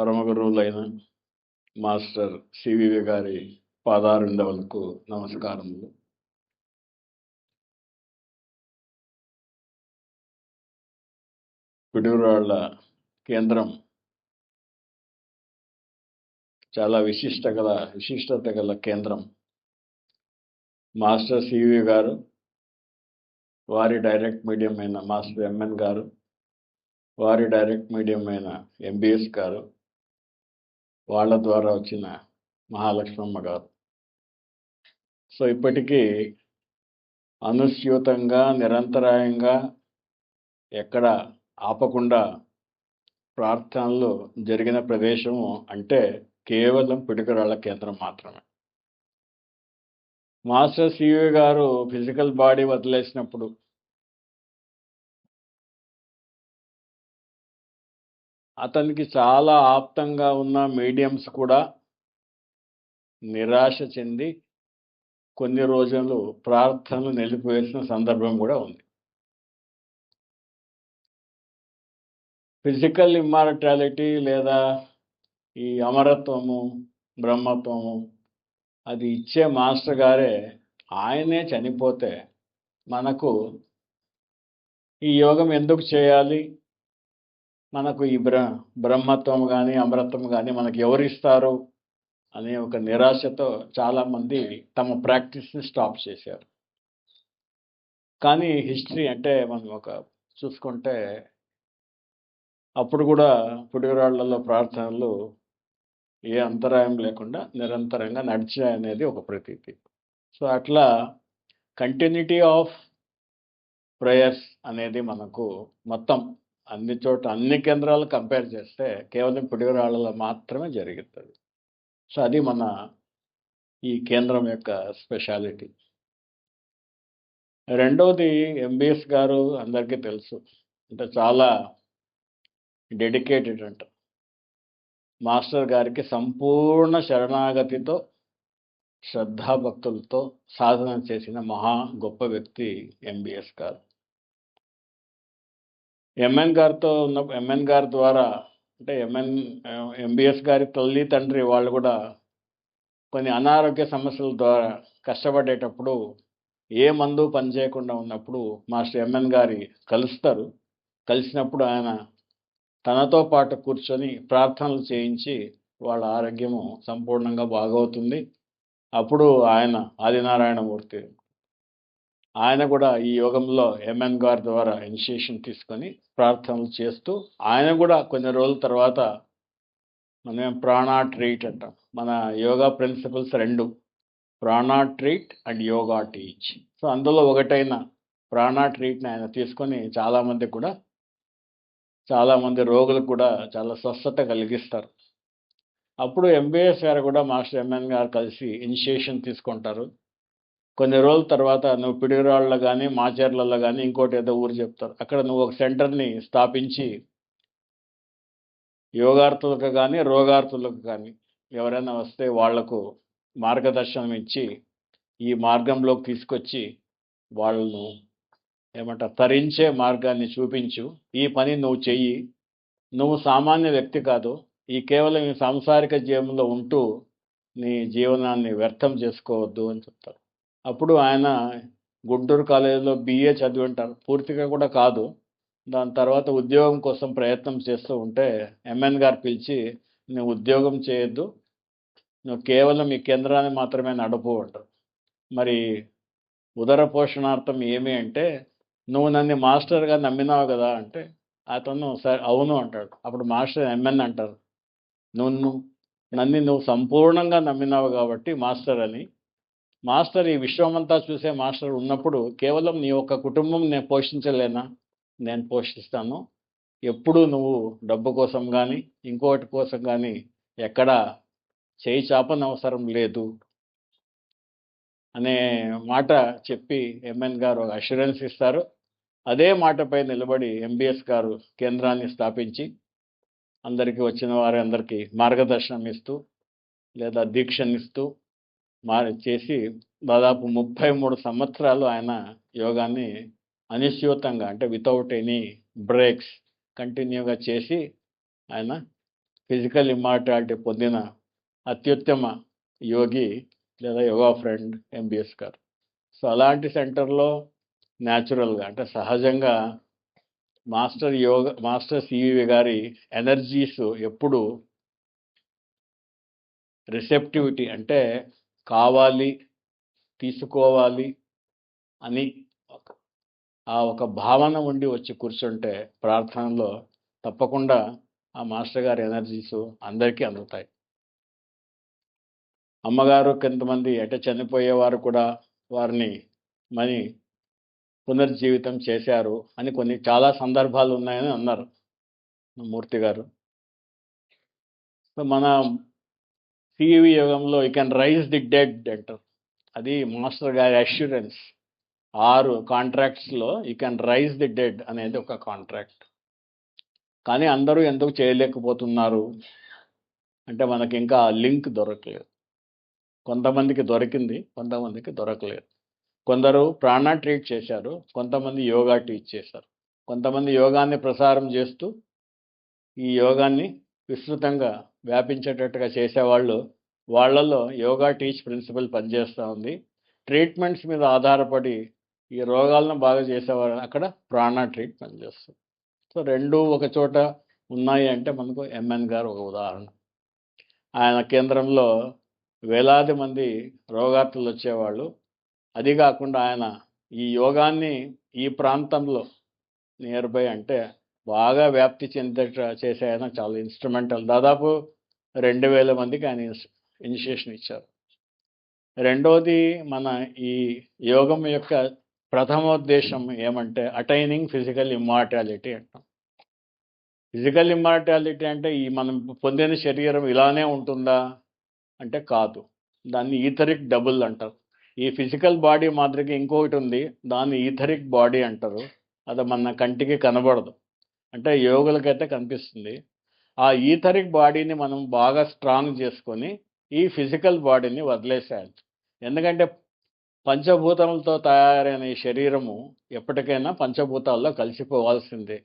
పరమగురువులైన master CVV గారి పాదారిందవులకు నమస్కారములు. పిడుగురాళ్ళ కేంద్రం చాలా విశిష్ట గల విశిష్టత గల కేంద్రం. మాస్టర్ సివి గారు వారి డైరెక్ట్ మీడియం అయిన మాస్టర్ ఎంఎన్ గారు వారి డైరెక్ట్ మీడియం అయిన ఎంబీఎస్ గారు వాళ్ళ ద్వారా వచ్చిన మహాలక్ష్మమ్మ గారు. సో ఇప్పటికీ అనుస్యూతంగా నిరంతరాయంగా ఎక్కడ ఆపకుండా ప్రార్థనలు జరిగిన ప్రదేశము అంటే కేవలం పిడుకరాళ్ళ కేంద్రం మాత్రమే. Master CV garu physical body వదిలేసినప్పుడు అతనికి చాలా ఆప్తంగా ఉన్న మీడియంస్ కూడా నిరాశ చెంది కొన్ని రోజులు ప్రార్థనలు నిలిపివేసిన సందర్భం కూడా ఉంది. ఫిజికల్ ఇమ్మార్టాలిటీ లేదా ఈ అమరత్వము బ్రహ్మత్వము అది ఇచ్చే మాస్టర్ గారే ఆయనే చనిపోతే మనకు ఈ యోగం ఎందుకు చేయాలి? మనకు ఈ బ్ర బ్రహ్మత్వం కానీ అమృతం కానీ మనకు ఎవరు ఇస్తారు అనే ఒక నిరాశతో చాలామంది తమ ప్రాక్టీస్ని స్టాప్ చేశారు. కానీ హిస్టరీ అంటే మనం ఒక చూసుకుంటే అప్పుడు కూడా పుడిరాళ్ళలో ప్రార్థనలు ఏ అంతరాయం లేకుండా నిరంతరంగా నడిచాయి అనేది ఒక ప్రతీతి. సో అట్లా కంటిన్యూటీ ఆఫ్ ప్రేయర్స్ అనేది మనకు మొత్తం అన్ని చోట్ల అన్ని కేంద్రాలు కంపేర్ చేస్తే కేవలం పిడుగురాళ్ళలో మాత్రమే జరుగుతుంది. సో అది మన ఈ కేంద్రం యొక్క స్పెషాలిటీ రెండవది ఎంబీఎస్ గారు అందరికీ తెలుసు. అంటే చాలా డెడికేటెడ్ అంట. మాస్టర్ గారికి సంపూర్ణ శరణాగతితో శ్రద్ధాభక్తులతో సాధన చేసిన మహా గొప్ప వ్యక్తి ఎంబీఎస్ గారు. ఎంఎన్ గారితో ఉన్న ఎంఎన్ గారి ద్వారా అంటే ఎంఎన్ ఎంబీఎస్ గారి తల్లి తండ్రి వాళ్ళు కూడా కొన్ని అనారోగ్య సమస్యల ద్వారా కష్టపడేటప్పుడు ఏ మందు పనిచేయకుండా ఉన్నప్పుడు మాస్టర్ ఎంఎన్ గారి కలుస్తారు. కలిసినప్పుడు ఆయన తనతో పాటు కూర్చొని ప్రార్థనలు చేయించి వాళ్ళ ఆరోగ్యము సంపూర్ణంగా బాగవుతుంది. అప్పుడు ఆయన ఆదినారాయణమూర్తి ఆయన కూడా ఈ యోగంలో ఎంఎన్ గారి ద్వారా ఇనిషియేషన్ తీసుకొని ప్రార్థనలు చేస్తూ ఆయన కూడా కొన్ని రోజుల తర్వాత మనం ప్రాణా ట్రీట్ అంటాం. మన యోగా ప్రిన్సిపల్స్ రెండు prana treat and yoga teach so అందులో ఒకటైన ప్రాణా ట్రీట్ని ఆయన తీసుకొని చాలామంది కూడా చాలామంది రోగులకు కూడా చాలా స్వస్థత కలిగిస్తారు. అప్పుడు ఎంబీఎస్ గారు కూడా మాస్టర్ ఎంఎన్ గారు కలిసి ఇనిషియేషన్ తీసుకుంటారు. కొన్ని రోజుల తర్వాత నువ్వు పిడిగిరాళ్ళలో కానీ మాచేర్లలో కానీ ఇంకోటి ఏదో ఊరు చెప్తారు. అక్కడ నువ్వు ఒక సెంటర్ని స్థాపించి యోగార్థులకు కానీ రోగార్థులకు కానీ ఎవరైనా వస్తే వాళ్ళకు మార్గదర్శనం ఇచ్చి ఈ మార్గంలోకి తీసుకొచ్చి వాళ్ళను ఏమంట తరించే మార్గాన్ని చూపించు. ఈ పని నువ్వు చెయ్యి. నువ్వు సామాన్య వ్యక్తి కాదు. ఈ కేవలం ఈ సాంసారిక జీవనంలో ఉంటూ నీ జీవనాన్ని వ్యర్థం చేసుకోవద్దు అని చెప్తారు. అప్పుడు ఆయన గుంటూరు కాలేజీలో బీఏ చదివి ఉంటారు పూర్తిగా కూడా కాదు. దాని తర్వాత ఉద్యోగం కోసం ప్రయత్నం చేస్తూ ఉంటే ఎంఎన్ గారు పిలిచి నువ్వు ఉద్యోగం చేయొద్దు. నువ్వు కేవలం ఈ కేంద్రాన్ని మాత్రమే నడుపు అంటారు. మరి ఉదర పోషణార్థం ఏమి అంటే నువ్వు నన్ను మాస్టర్గా నమ్మినావు కదా అంటే అతను సరే అవును అంటాడు. అప్పుడు మాస్టర్ ఎంఎన్ అంటారు. నువ్వు నన్ను నువ్వు సంపూర్ణంగా నమ్మినావు కాబట్టి మాస్టర్ అని మాస్టర్ ఈ విశ్వమంతా చూసే మాస్టర్ ఉన్నప్పుడు కేవలం నీ యొక్క కుటుంబం నేను పోషించలేనా? నేను పోషిస్తాను. ఎప్పుడు నువ్వు డబ్బు కోసం కానీ ఇంకోటి కోసం కానీ ఎక్కడా చేయి చాపని అవసరం లేదు. అనే మాట చెప్పి ఎంఎన్ గారు అష్యూరెన్స్ ఇస్తారు. అదే మాటపై నిలబడి ఎంబీఎస్ గారు కేంద్రాన్ని స్థాపించి అందరికీ వచ్చిన వారందరికీ మార్గదర్శనం ఇస్తూ లేదా దీక్షనిస్తూ మారి చేసి దాదాపు ముప్పై మూడు సంవత్సరాలు ఆయన యోగాన్ని అనిశ్చితంగా అంటే వితౌట్ ఎనీ బ్రేక్స్ కంటిన్యూగా చేసి ఆయన ఫిజికల్ ఇమ్మార్టాలిటీ పొందిన అత్యుత్తమ యోగి లేదా yoga friend MBS garu. So అలాంటి సెంటర్లో న్యాచురల్గా అంటే సహజంగా మాస్టర్ యోగ మాస్టర్ సివి గారి ఎనర్జీస్ ఎప్పుడు రిసెప్టివిటీ అంటే కావాలి తీసుకోవాలి అని ఆ ఒక భావన ఉండి వచ్చి కూర్చుంటే ప్రార్థనలో తప్పకుండా ఆ మాస్టర్ గారి ఎనర్జీస్ అందరికీ అందుతాయి. అమ్మగారు కొంతమంది ఎట చనిపోయేవారు కూడా వారిని మరి పునర్జీవితం చేశారు అని కొన్ని చాలా సందర్భాలు ఉన్నాయని అన్నారు మూర్తి గారు. మన టీవీ యోగంలో you can raise the dead అంటారు. అది మాస్టర్ గారి అష్యూరెన్స్ ఆరు కాంట్రాక్ట్స్లో you can raise the dead అనేది ఒక కాంట్రాక్ట్ కానీ అందరూ ఎందుకు చేయలేకపోతున్నారు? అంటే మనకి ఇంకా లింక్ దొరకలేదు. కొంతమందికి దొరికింది కొంతమందికి దొరకలేదు. కొందరు ప్రాణ ట్రీట్ చేశారు కొంతమంది యోగా టీచ్ చేశారు. కొంతమంది యోగాన్ని ప్రసారం చేస్తూ ఈ యోగాన్ని విస్తృతంగా వ్యాపించేటట్టుగా చేసేవాళ్ళు. వాళ్ళలో యోగా టీచ్ ప్రిన్సిపల్ పనిచేస్తూ ఉంది. ట్రీట్మెంట్స్ మీద ఆధారపడి ఈ రోగాలను బాగా చేసేవారు అక్కడ ప్రాణ ట్రీట్ పనిచేస్తుంది. సో రెండు ఒక చోట ఉన్నాయి అంటే మనకు ఎంఎన్ గారు ఒక ఉదాహరణ. ఆయన కేంద్రంలో వేలాది మంది రోగార్థులు వచ్చేవాళ్ళు. అది కాకుండా ఆయన ఈ యోగాన్ని ఈ ప్రాంతంలో నియర్ బై అంటే బాగా వ్యాప్తి చెంద చేసే ఆయన చాలా ఇన్స్ట్రుమెంటల్. దాదాపు రెండు వేల మందికి ఆయన ఇనిషియేషన్ ఇచ్చారు. రెండోది మన ఈ యోగం యొక్క ప్రథమోద్దేశం ఏమంటే అటైనింగ్ ఫిజికల్ ఇమ్మార్టాలిటీ అంటాం. ఫిజికల్ ఇమ్మార్టాలిటీ అంటే ఈ మనం పొందిన శరీరం ఇలానే ఉంటుందా అంటే కాదు. దాన్ని ఈథరిక్ డబుల్ అంటారు. ఈ ఫిజికల్ బాడీ మాదిరిగా ఇంకొకటి ఉంది దాన్ని ఈథరిక్ బాడీ అంటారు. అది మన కంటికి కనబడదు. అంటే యోగులకైతే కనిపిస్తుంది. ఆ ఈథరిక్ బాడీని మనం బాగా స్ట్రాంగ్ చేసుకొని ఈ ఫిజికల్ బాడీని వదిలేసేయాలి. ఎందుకంటే పంచభూతములతో తయారైన ఈ శరీరము ఎప్పటికైనా పంచభూతాల్లో కలిసిపోవాల్సిందే.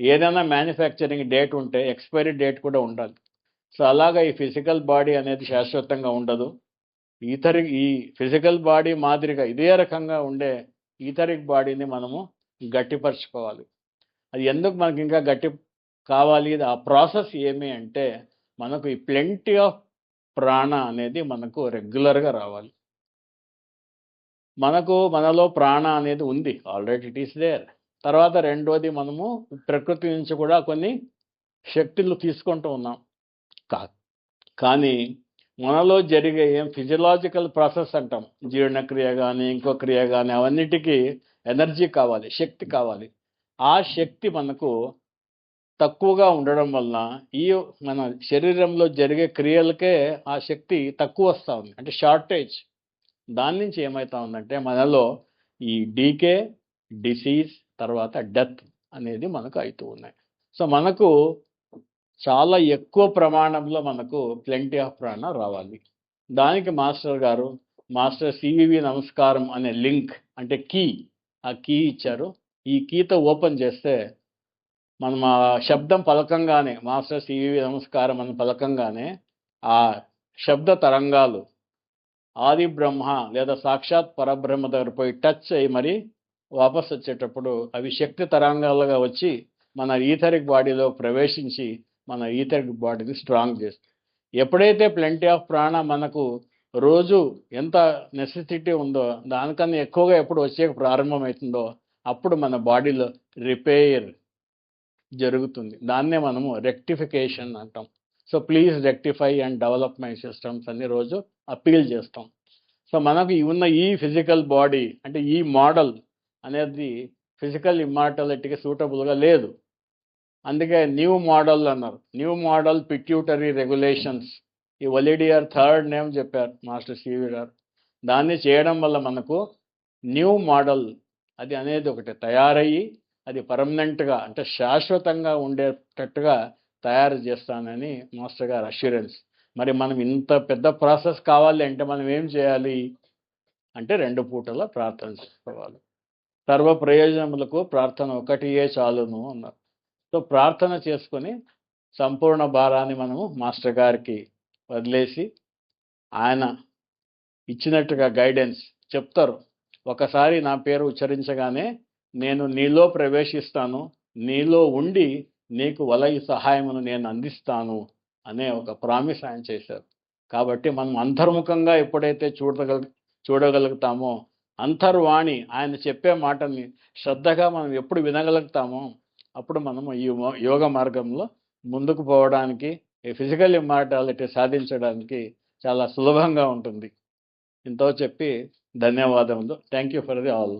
ఏదైనా మ్యానుఫ్యాక్చరింగ్ డేట్ ఉంటే ఎక్స్పైరీ డేట్ కూడా ఉండాలి. సో అలాగా ఈ ఫిజికల్ బాడీ అనేది శాశ్వతంగా ఉండదు. ఈథరిక్ ఈ ఫిజికల్ బాడీ మాదిరిగా ఇదే రకంగా ఉండే ఈథరిక్ బాడీని మనము గట్టిపరచుకోవాలి. అది ఎందుకు మనకి ఇంకా గట్టి కావాలి? ఆ ప్రాసెస్ ఏమి అంటే మనకు ఈ ప్లెంటీ ఆఫ్ ప్రాణ అనేది మనకు రెగ్యులర్గా రావాలి. మనకు మనలో ప్రాణ అనేది ఉంది. ఆల్రెడీ ఇట్ ఈస్ దేర్ తర్వాత రెండోది మనము ప్రకృతి నుంచి కూడా కొన్ని శక్తులు తీసుకుంటూ ఉన్నాం. కా కానీ మనలో జరిగే ఏం ఫిజియలాజికల్ ప్రాసెస్ అంటాం. జీర్ణక్రియ కానీ ఇంకో క్రియ కానీ అవన్నిటికీ ఎనర్జీ కావాలి శక్తి కావాలి. ఆ శక్తి మనకు తక్కువగా ఉండడం వలన ఈ మన శరీరంలో జరిగే క్రియలకే ఆ శక్తి తక్కువ వస్తూ ఉంది. అంటే షార్టేజ్. దాని నుంచి ఏమవుతా ఉందంటే మనలో ఈ డీకే డిసీజ్ తర్వాత డెత్ అనేది మనకు అవుతూ ఉన్నాయి. సో మనకు చాలా ఎక్కువ ప్రమాణంలో మనకు ప్లెంటీ ఆఫ్ ప్రాణ రావాలి. దానికి మాస్టర్ గారు మాస్టర్ సివివి నమస్కారం అనే లింక్ అంటే కీ ఆ కీ ఇచ్చారు. ఈ కీతో ఓపెన్ చేస్తే మనం ఆ శబ్దం పలకంగానే మాస్టర్ సివి నమస్కారం అని పలకంగానే ఆ శబ్ద తరంగాలు ఆది బ్రహ్మ లేదా సాక్షాత్ పరబ్రహ్మ దగ్గర పోయి టచ్ అయ్యి మరి వాపస్ వచ్చేటప్పుడు అవి శక్తి తరంగాలుగా వచ్చి మన ఈథరిక్ బాడీలో ప్రవేశించి మన ఈథరిక్ బాడీని స్ట్రాంగ్ చేస్తుంది ఎప్పుడైతే ప్లెంటీ ఆఫ్ ప్రాణ మనకు రోజు ఎంత నెసెసిటీ ఉందో దానికన్నా ఎక్కువగా ఎప్పుడు వచ్చే ప్రారంభమవుతుందో అప్పుడు మన బాడీలో రిపేర్ జరుగుతుంది. దాన్నే మనము రెక్టిఫికేషన్ అంటాం. So please rectify and develop my systems అన్ని రోజు అప్పీల్ చేస్తాం. సో మనకు ఉన్న ఈ ఫిజికల్ బాడీ అంటే ఈ మోడల్ అనేది ఫిజికల్ ఇమ్మార్టాలిటీకి సూటబుల్గా లేదు. అందుకే న్యూ మోడల్ అన్నారు. New model pituitary regulations. ఈ ఒలిడియర్ థర్డ్ నేమ్ చెప్పారు మాస్టర్ సివి గారు. దాన్ని చేయడం వల్ల మనకు న్యూ మోడల్ అది అనేది ఒకటి తయారయ్యి అది పర్మనెంట్గా అంటే శాశ్వతంగా ఉండేటట్టుగా తయారు చేస్తానని మాస్టర్ గారు అష్యూరెన్స్. మరి మనం ఇంత పెద్ద ప్రాసెస్ కావాలి అంటే మనం ఏం చేయాలి? అంటే రెండు పూటల ప్రార్థన చేసుకోవాలి. సర్వ ప్రయోజనములకు ప్రార్థన ఒకటియే చాలును అన్నారు. సో ప్రార్థన చేసుకొని సంపూర్ణ భారాన్ని మనము మాస్టర్ గారికి వదిలేసి ఆయన ఇచ్చినట్టుగా గైడెన్స్ చెప్తారు. ఒకసారి నా పేరు ఉచ్చరించగానే నేను నీలో ప్రవేశిస్తాను నీలో ఉండి నీకు వలయి సహాయమును నేను అందిస్తాను అనే ఒక ప్రామిస్ ఆయన చేశారు. కాబట్టి మనం అంతర్ముఖంగా ఎప్పుడైతే చూడగల చూడగలుగుతామో అంతర్వాణి ఆయన చెప్పే మాటని శ్రద్ధగా మనం ఎప్పుడు వినగలుగుతామో అప్పుడు మనము ఈ యోగ మార్గంలో ముందుకు పోవడానికి ఈ ఫిజికల్ ఇమ్మార్టాలిటీ సాధించడానికి చాలా సులభంగా ఉంటుంది. ఇంతో చెప్పి ధన్యవాదములు. Thank you for the all